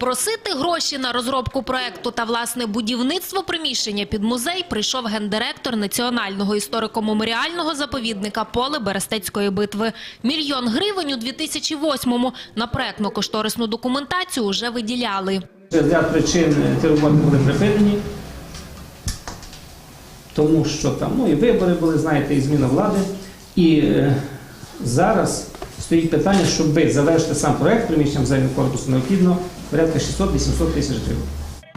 Просити гроші на розробку проекту та власне будівництво приміщення під музей прийшов гендиректор Національного історико-меморіального заповідника Поле Берестецької битви. Мільйон гривень у 2008-му на проектно-кошторисну документацію вже виділяли. Ряд причин ці роботи були припинені, тому що там ну, і вибори були, знаєте, і зміна влади. І е, зараз стоїть питання, щоб завершити сам проект приміщення музейного корпусу, необхідно порядка 600-800 тисяч гривень.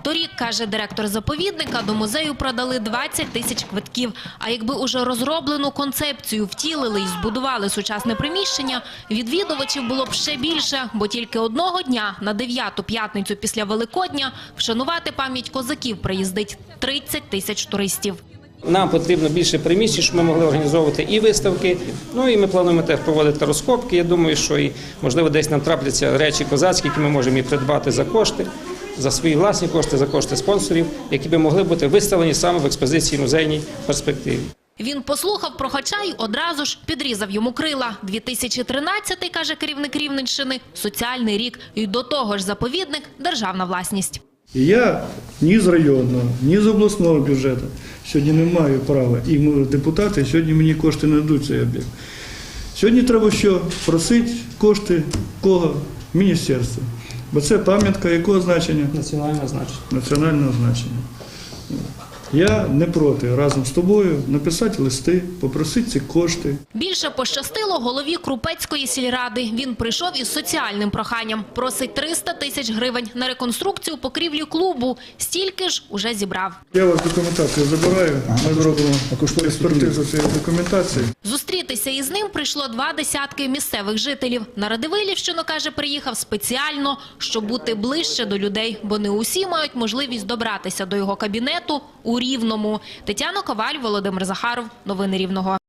Торік, каже директор заповідника, до музею продали 20 тисяч квитків. А якби уже розроблену концепцію втілили і збудували сучасне приміщення, відвідувачів було б ще більше, бо тільки одного дня на дев'яту п'ятницю після Великодня вшанувати пам'ять козаків приїздить 30 тисяч туристів. Нам потрібно більше приміщень, щоб ми могли організовувати і виставки. Ну і ми плануємо теж проводити розкопки. Я думаю, що і можливо десь нам трапляться речі козацькі, які ми можемо і придбати за кошти, за свої власні кошти, за кошти спонсорів, які би могли бути виставлені саме в експозиції музейній перспективі. Він послухав про Хача й одразу ж підрізав йому крила. 2013, каже керівник Рівненщини, соціальний рік. І до того ж заповідник – державна власність. І я ні з районного, ні з обласного бюджету сьогодні не маю права. І ми, депутати сьогодні мені кошти не дадуть цей об'єкт. Сьогодні треба що? Просити кошти кого? Міністерства. Бо це пам'ятка якого значення? Національного значення. Національного значення. Я не проти разом з тобою написати листи, попросити ці кошти. Більше пощастило голові Крупецької сільради. Він прийшов із соціальним проханням. Просить 300 тисяч гривень на реконструкцію покрівлі клубу. Стільки ж уже зібрав. Я вас документацію забираю, ми зробимо експертизу цієї документації. Зустрітися із ним прийшло два десятки місцевих жителів. На Радивилівщину, каже, приїхав спеціально, щоб бути ближче до людей, бо не усі мають можливість добратися до його кабінету у Рівному. Тетяна Коваль, Володимир Захаров. Новини Рівного.